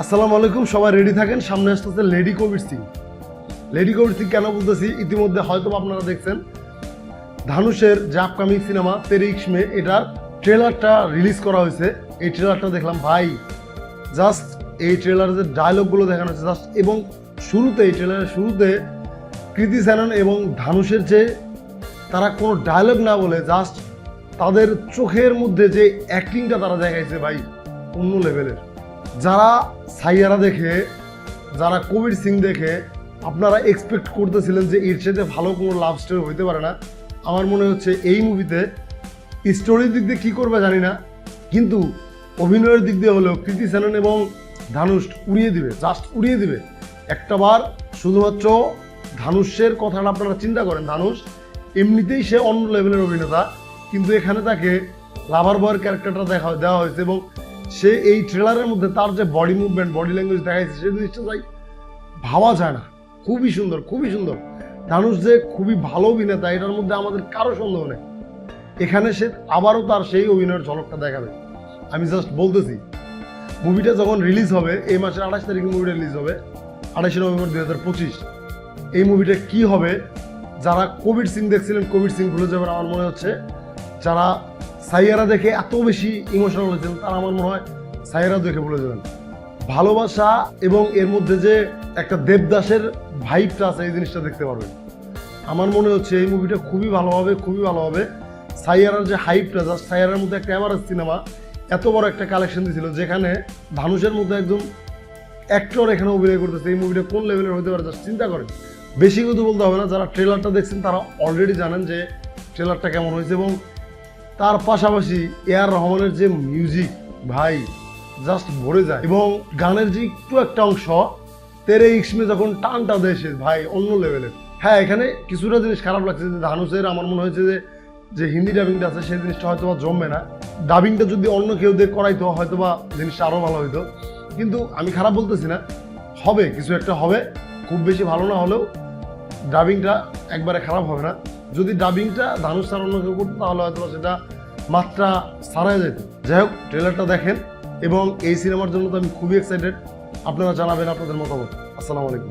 আসসালামু আলাইকুম, সবাই রেডি থাকেন? সামনে আসতেছে lady Covid Singh lady Covid Singh কেন বলতেছি? ইতিমধ্যে হয়তো আপনারা দেখছেন। ধানুষের যে আপকামিং সিনেমা তেরিশ মে, এটার ট্রেলারটা রিলিজ করা হয়েছে। এই ট্রেলারটা দেখলাম, ভাই জাস্ট এই ট্রেলারের যে ডায়লগগুলো দেখানো হয়েছে জাস্ট এবং শুরুতে, এই ট্রেলারের শুরুতে কৃতি সেনন এবং ধানুষের যে তারা কোনো ডায়লগ না বলে জাস্ট তাদের চোখের মধ্যে যে অ্যাক্টিংটা তারা দেখাইছে, ভাই, অন্য লেভেলের যারা সাইয়ারা দেখে, যারা কবির সিং দেখে, আপনারা এক্সপেক্ট করতেছিলেন যে এর সাথে ভালো কোনো লাভ স্টোরি হইতে পারে না। আমার মনে হচ্ছে এই মুভিতে স্টোরির দিক দিয়ে কী করবে জানি না, কিন্তু অভিনয়ের দিক দিয়ে হলেও কৃতি সেনন এবং ধানুষ উড়িয়ে দিবে জাস্ট উড়িয়ে দিবে। একটা বার শুধুমাত্র ধানুষের কথাটা আপনারা চিন্তা করেন। ধানুষ এমনিতেই সে অন্য লেভেলের অভিনেতা, কিন্তু এখানে তাকে লাভার বয়ের ক্যারেক্টারটা দেখা দেওয়া হয়েছে এবং সে এই ট্রেলারের মধ্যে তার যে বডি মুভমেন্ট বডি ল্যাঙ্গুয়েজ দেখাইছে সেই জিনিসটা তাই ভাবা যায় না। খুবই সুন্দর খুবই সুন্দর। ধানুষ যে খুবই ভালো অভিনেতা, এটার মধ্যে আমাদের কারও সন্দেহ নেই। এখানে সে আবারও তার সেই অভিনয়ের ঝলকটা দেখাবে। আমি জাস্ট বলতেছি মুভিটা যখন রিলিজ হবে, এই মাসের আঠাশ তারিখে মুভিটা রিলিজ হবে, আঠাশে নভেম্বর দুই হাজার পঁচিশ। এই মুভিটা কি হবে? যারা কোভিড সিং দেখছিলেন, কোভিড সিং ভুলে যাবেন আমার মনে হচ্ছে। যারা সাইয়ারা দেখে এত বেশি ইমোশনাল হয়েছেন তারা আমার মনে হয় সাইয়ারা দেখে ভুলে যাবেন। ভালোবাসা এবং এর মধ্যে যে একটা দেবদাসের ভাইবটা আছে, এই জিনিসটা দেখতে পারবেন। আমার মনে হচ্ছে এই মুভিটা খুবই ভালো হবে, খুবই ভালো হবে। সাইয়ারার যে হাইপটা জাস্ট সাইয়ারার মধ্যে একটা এভারেজ সিনেমা এত বড় একটা কালেকশন দিয়েছিল যেখানে ধানুষের মধ্যে একদম অ্যাক্টর এখানে অভিনয় করতেছে। এই মুভিটা কোন লেভেলের হতে পারে জাস্ট চিন্তা করেন। বেশি কিছু বলতে হবে না, যারা ট্রেলারটা দেখছেন, তারা অলরেডি জানেন যে ট্রেলারটা কেমন হয়েছে এবং তার পাশাপাশি এ আর রহমানের যে মিউজিক ভাই জাস্ট ভরে যায়। এবং গানের যে একটু একটা অংশ, তেরে ইসমে যখন টানটা দেশে ভাই, অন্য লেভেলের হ্যাঁ এখানে কিছুটা জিনিস খারাপ লাগছে, যে ধানুষের আমার মনে হয়েছে যে যে হিন্দি ডাবিংটা আছে, সেই জিনিসটা হয়তো বা জমবে না। ডাবিংটা যদি অন্য কেউ দিয়ে করাইতো হয়তো বা জিনিসটা আরও ভালো হইতো। কিন্তু আমি খারাপ বলতেছি না। হবে, কিছু একটা হবে। খুব বেশি ভালো না হলেও ডাবিংটা একবারে খারাপ হবে না। যদি ডাবিংটা ধানুষ স্যার অন্য কেউ করতো, তাহলে হয়তো সেটা মাত্রা সারাই যেত। যাই হোক ট্রেলারটা দেখেন এবং এই সিনেমার জন্য তো আমি খুবই এক্সাইটেড আপনারা জানাবেন আপনাদের মতামত। আসসালামু আলাইকুম।